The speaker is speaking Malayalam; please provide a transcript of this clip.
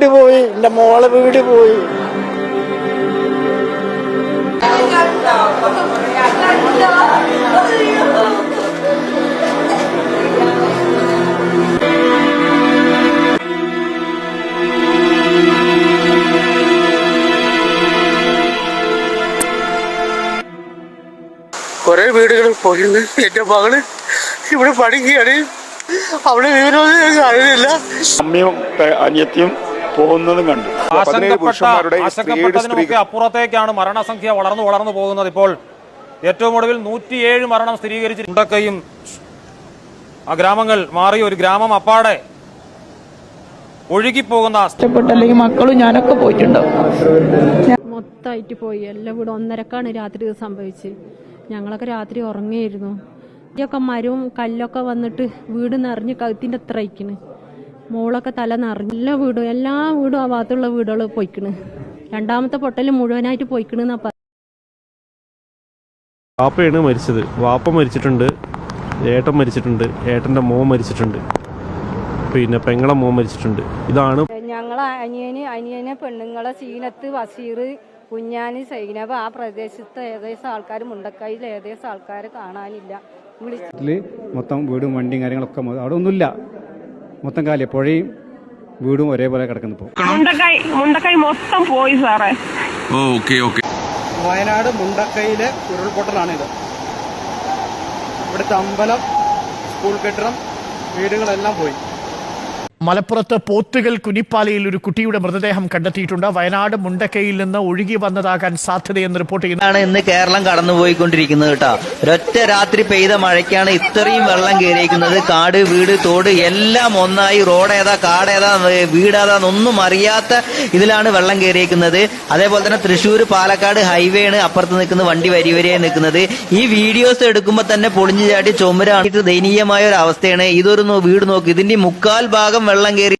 വീട് പോയി എന്റെ മോളെ വീട് പോയി. കുറെ വീടുകൾ പോയിരുന്നു. എന്റെ മകൾ ഇവിടെ പഠിക്കുകയാണ് അവിടെ വിവരമൊന്നും അറിയില്ല അമ്മയും അനിയത്തിയും പോകുന്നതും കണ്ടു. ആശങ്കപ്പെട്ടതിനൊക്കെ അപ്പുറത്തേക്കാണ് മരണസംഖ്യ വളർന്നു വളർന്നു പോകുന്നത് ഇപ്പോൾ. ഏറ്റവും ഒടുവിൽ നൂറ്റിയേഴ് മരണം സ്ഥിരീകരിച്ച് ഉണ്ടക്കയും ആ ഗ്രാമങ്ങൾ മാറി ഒരു ഗ്രാമം അപ്പാടെ ഒഴുകിപ്പോകുന്ന അല്ലെങ്കിൽ മക്കളും ഞാനൊക്കെ പോയിട്ടുണ്ടാവും. മൊത്തമായിട്ട് പോയി. എല്ലാം ഇവിടെ ഒന്നരക്കാണ് രാത്രി ഇത് സംഭവിച്ച്. ഞങ്ങളൊക്കെ രാത്രി ഉറങ്ങിയിരുന്നു. ഇതൊക്കെ മരവും കല്ലൊക്കെ വന്നിട്ട് വീട് നിറഞ്ഞ് കഴുത്തിന്റെ അത്ര അയക്കണ് മോളൊക്കെ തല നിറഞ്ഞ എല്ലാ വീടും എല്ലാ വീടും ആ ഭാഗത്തുള്ള വീടുകൾ പോയിക്കണ്. രണ്ടാമത്തെ പൊട്ടൽ മുഴുവനായിട്ട് പോയിക്കണെന്നാ വാപ്പയാണ് മരിച്ചത്. വാപ്പ മരിച്ചിട്ടുണ്ട് ഏട്ടൻ മരിച്ചിട്ടുണ്ട് ഏട്ടന്റെ മോൻ മരിച്ചിട്ടുണ്ട് പിന്നെ പെങ്ങളെ മോൻ മരിച്ചിട്ടുണ്ട്. ഇതാണ് ഞങ്ങളെ അനിയന് അനിയനെ പെണ്ണുങ്ങളെ സീനത്ത് വസീർ കുഞ്ഞാന് സൈനബ് ആ പ്രദേശത്ത് ഏകദേശം ആൾക്കാർ മുണ്ടക്കായിൽ ഏകദേശം ആൾക്കാർ കാണാനില്ല. വിളിച്ച് ിൽ മൊത്തം വീടും വണ്ടിയും കാര്യങ്ങളൊക്കെ അവിടെ ഒന്നുമില്ല. മൊത്തം കാലി പുഴയും വീടും ഒരേപോലെ കിടക്കുന്നു ഇപ്പോൾ മുണ്ടക്കൈ മുണ്ടക്കൈ മൊത്തം പോയി സാറേ. Okay okay. വയനാട് മുണ്ടക്കയിലെ ഉരുൾപൊട്ടലാണിത്. ഇവിടുത്തെ അമ്പലം സ്കൂൾ കെട്ടിടം വീടുകളെല്ലാം പോയി. മലപ്പുറത്ത് പോത്തുകൽ കുനിപ്പാലയിൽ ഒരു കുട്ടിയുടെ മൃതദേഹം കണ്ടെത്തിയിട്ടുണ്ട്. വയനാട് മുണ്ടക്കയിൽ നിന്ന് ഒഴുകി വന്നതാകാൻ സാധ്യതയെന്ന് റിപ്പോർട്ട് ചെയ്യുന്നതാണ് ഇന്ന് കേരളം കടന്നുപോയിക്കൊണ്ടിരിക്കുന്നത് കേട്ടോ. ഒരൊറ്റ രാത്രി പെയ്ത മഴയ്ക്കാണ് ഇത്രയും വെള്ളം കയറിയിരിക്കുന്നത്. കാട് വീട് തോട് എല്ലാം ഒന്നായി. റോഡ് ഏതാ കാട് ഏതാ വീടേതാ ഒന്നും അറിയാത്ത ഇതിലാണ് വെള്ളം കയറിയിരിക്കുന്നത്. അതേപോലെ തന്നെ തൃശ്ശൂർ പാലക്കാട് ഹൈവേ ആണ് അപ്പുറത്ത് നിൽക്കുന്ന വണ്ടി വരി വരിയായി നിൽക്കുന്നത്. ഈ വീഡിയോസ് എടുക്കുമ്പോൾ തന്നെ പൊളിഞ്ഞു ചാടി ചുമരാണ്. ദയനീയമായ ഒരു അവസ്ഥയാണ്. ഇതൊരു വീട് നോക്കി ഇതിന്റെ മുക്കാൽ ഭാഗം വെള്ളം കയറി